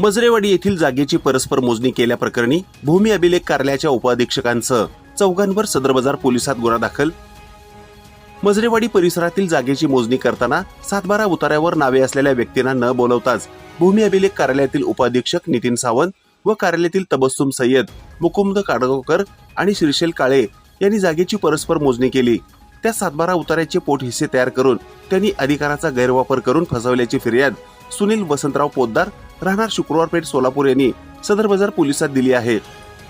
मजरेवाडी येथील जागेची परस्पर मोजणी केल्याप्रकरणी भूमी अभिलेख कार्यालयाच्या उपअधीक्षकांसह चौघांवर सदर बाजार पोलिसात गुन्हा दाखल. मजरेवाडी परिसरातील जागेची मोजणी करताना सातबारा उतार्यावर नावे असलेल्या व्यक्तींना न बोलवताच भूमी अभिलेख कार्यालयातील उपाधीक्षक नितीन सावंत व कार्यालयातील तबस्सुम सय्यद मुकुंद काडगावकर आणि श्रीशैल काळे यांनी जागेची परस्पर मोजणी केली. त्या सातबारा उतार्याचे पोट हिस्से तयार करून त्यांनी अधिकाराचा गैरवापर करून फसवल्याची फिर्याद सुनील वसंतराव पोद्दार राहणार शुक्रवार पेठ सोलापूर यांनी सदर बाजार पोलिसात दिली आहे.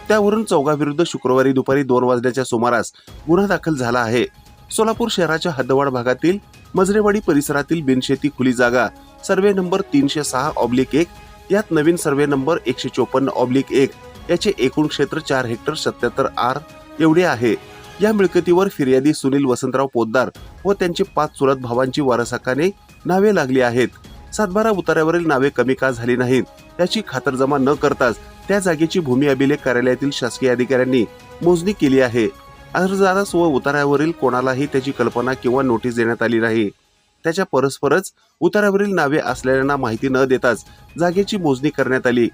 त्यावरून चौघाविरुद्ध शुक्रवारी दुपारी दोन वाजण्याच्या सुमारास गुन्हा दाखल झाला आहे. सोलापूर शहराच्या हद्दवाड भागातील मजरेवाडी परिसरातील बिनशेती खुली जागा सर्वे नंबर तीनशे सहा ऑब्लिक एक यात नवीन सर्वे नंबर एकशे चोपन्न ऑब्लिक एक याचे एकूण क्षेत्र चार हेक्टर सत्याहत्तर आर एवढे आहे. या मिळकतीवर फिर्यादी सुनील वसंतराव पोद्दार व त्यांचे पाच चुलत भावांची वारसाकाने नावे लागली आहेत. सातबारा उतार्यावरील नावे कमी का झाली नाहीत? त्याची खातरजमा न करताच त्या जागेची भूमी अभिलेख कार्यालयातील शासकीय अधिकाऱ्यांनी मोजणी केली आहे. अर्जदारास व उतार्यावरील कोणालाही त्याची कल्पना किंवा नोटीस देण्यात आली नाही. त्याच्या परस्परच उतार्यावरील नावे असलेल्यांना माहिती न देताच जागेची मोजणी करण्यात आली.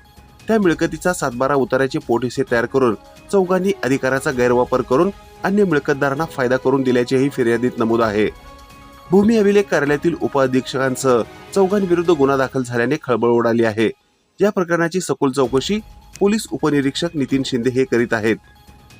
त्या मिळकतीचा सातबारा उतार्याचे पोटहिसे तयार करून चौघांनी अधिकाराचा गैरवापर करून अन्य मिळकतदारांना फायदा करून दिल्याचेही फिर्यादीत नमूद आहे. भूमी अभिलेख कार्यालयातील उपअधीक्षकांसह चौघांविरुद्ध गुन्हा दाखल झाल्याने खळबळ उडाली आहे. या प्रकरणाची सखोल चौकशी पोलीस उपनिरीक्षक नितीन शिंदे हे करीत आहेत.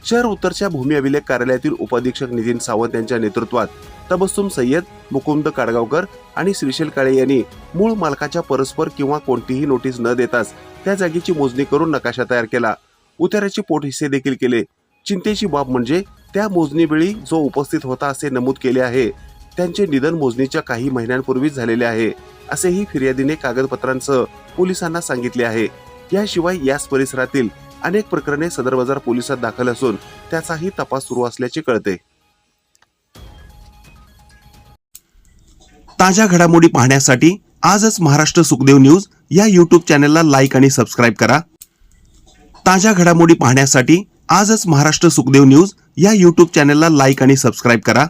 शहर उत्तरच्या भूमी अभिलेख कार्यालयातील उपाधीक्षक नितीन सावंत यांच्या नेतृत्वात तबस्सुम सय्यद मुकुंद काडगावकर आणि श्रीशैल काळे यांनी मूळ मालकाच्या परस्पर किंवा कोणतीही नोटीस न देताच त्या जागेची मोजणी करून नकाशा तयार केला. उतार्याचे पोट हिस्से देखील केले. चिंतेची बाब म्हणजे त्या मोजणीवेळी जो उपस्थित होता असे नमूद केले आहे. त्यांचे निधन मोजणीच्या काही महिन्यांपूर्वीच झालेले आहे असेही फिर्यादीने कागदपत्रांसह पोलिसांना सांगितले आहे. याशिवाय याच परिसरातील अनेक प्रकरणे सदर बाजार पोलिसात दाखल असून त्याचाही तपास सुरू असल्याचे कळते. ताज्या घडामोडी पाहण्यासाठी आजच महाराष्ट्र सुखदेव न्यूज या यूट्यूब चॅनलला लाईक आणि सबस्क्राईब करा. ताज्या घडामोडी पाहण्यासाठी आजच महाराष्ट्र सुखदेव न्यूज या युट्यूब चॅनलला लाईक आणि सबस्क्राईब करा.